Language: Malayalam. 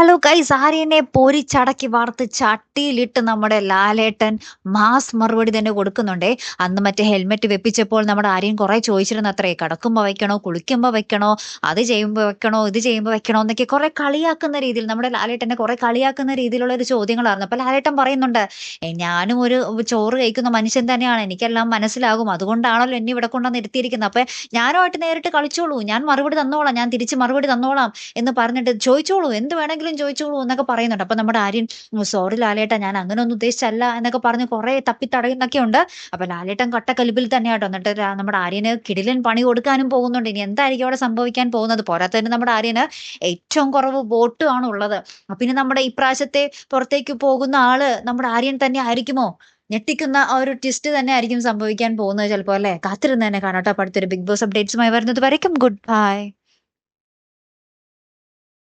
ഹലോ ഗൈസ് ആര്യനെ പൊരിച്ചടക്കി വാർത്ത് ചട്ടിയിലിട്ട് നമ്മുടെ ലാലേട്ടൻ മാസ് മറുപടി തന്നെ കൊടുക്കുന്നുണ്ടേ. അന്ന് മറ്റേ ഹെൽമെറ്റ് വെപ്പിച്ചപ്പോൾ നമ്മുടെ ആര്യൻ കുറെ ചോദിച്ചിരുന്നു അത്രേ കിടക്കുമ്പോൾ വെക്കണോ കുളിക്കുമ്പോൾ വെക്കണോ അത് ചെയ്യുമ്പോൾ വെക്കണോ ഇത് ചെയ്യുമ്പോൾ വെക്കണോ എന്നൊക്കെ കുറെ കളിയാക്കുന്ന രീതിയിൽ നമ്മുടെ ലാലേട്ടനെ കുറെ കളിയാക്കുന്ന രീതിയിലുള്ള ഒരു ചോദ്യങ്ങളായിരുന്നു. അപ്പൊ ലാലേട്ടൻ പറയുന്നുണ്ട് ഞാനും ഒരു ചോറ് കഴിക്കുന്ന മനുഷ്യൻ തന്നെയാണ് എനിക്കെല്ലാം മനസ്സിലാകും. അതുകൊണ്ടാണല്ലോ എന്നെ ഇവിടെ കൊണ്ടുവന്ന് ഇരുത്തിയിരിക്കുന്നത്. അപ്പൊ ഞാനുമായിട്ട് നേരിട്ട് കളിച്ചോളൂ. ഞാൻ മറുപടി തന്നോളാം. ഞാൻ തിരിച്ച് മറുപടി തന്നോളാം എന്ന് പറഞ്ഞിട്ട് ചോദിച്ചോളൂ. എന്ത് വേണമെങ്കിലും ചോദിച്ചോളൂ എന്നൊക്കെ പറയുന്നുണ്ട്. അപ്പൊ നമ്മുടെ ആര്യൻ സോറി ലാലേട്ട ഞാൻ അങ്ങനെ ഒന്നും ഉദ്ദേശിച്ചല്ല എന്നൊക്കെ പറഞ്ഞ് കുറെ തപ്പി തടയുന്നൊക്കെ ഉണ്ട്. അപ്പൊ ലാലേട്ടൻ കട്ടക്കലിപ്പിൽ തന്നെയാട്ടോ. എന്നിട്ട് നമ്മുടെ ആര്യന് കിടിലൻ പണി കൊടുക്കാനും പോകുന്നുണ്ട്. ഇനി എന്തായിരിക്കും അവിടെ സംഭവിക്കാൻ പോകുന്നത്? പോരാത്തതിന് നമ്മുടെ ആര്യന് ഏറ്റവും കുറവ് വോട്ടുമാണ് ഉള്ളത്. പിന്നെ നമ്മുടെ ഇപ്രാവശ്യത്തെ പുറത്തേക്ക് പോകുന്ന ആൾ നമ്മുടെ ആര്യൻ തന്നെ ആയിരിക്കുമോ? ഞെട്ടിക്കുന്ന ആ ഒരു ട്വിസ്റ്റ് തന്നെ ആയിരിക്കും സംഭവിക്കാൻ പോകുന്നത് ചിലപ്പോൾ അല്ലേ? കാത്തിരുന്ന് തന്നെ കാണാട്ടോ അടുത്തൊരു ബിഗ് ബോസ് അപ്ഡേറ്റ്സുമായി വരുന്നത് വരയ്ക്കും. Good bye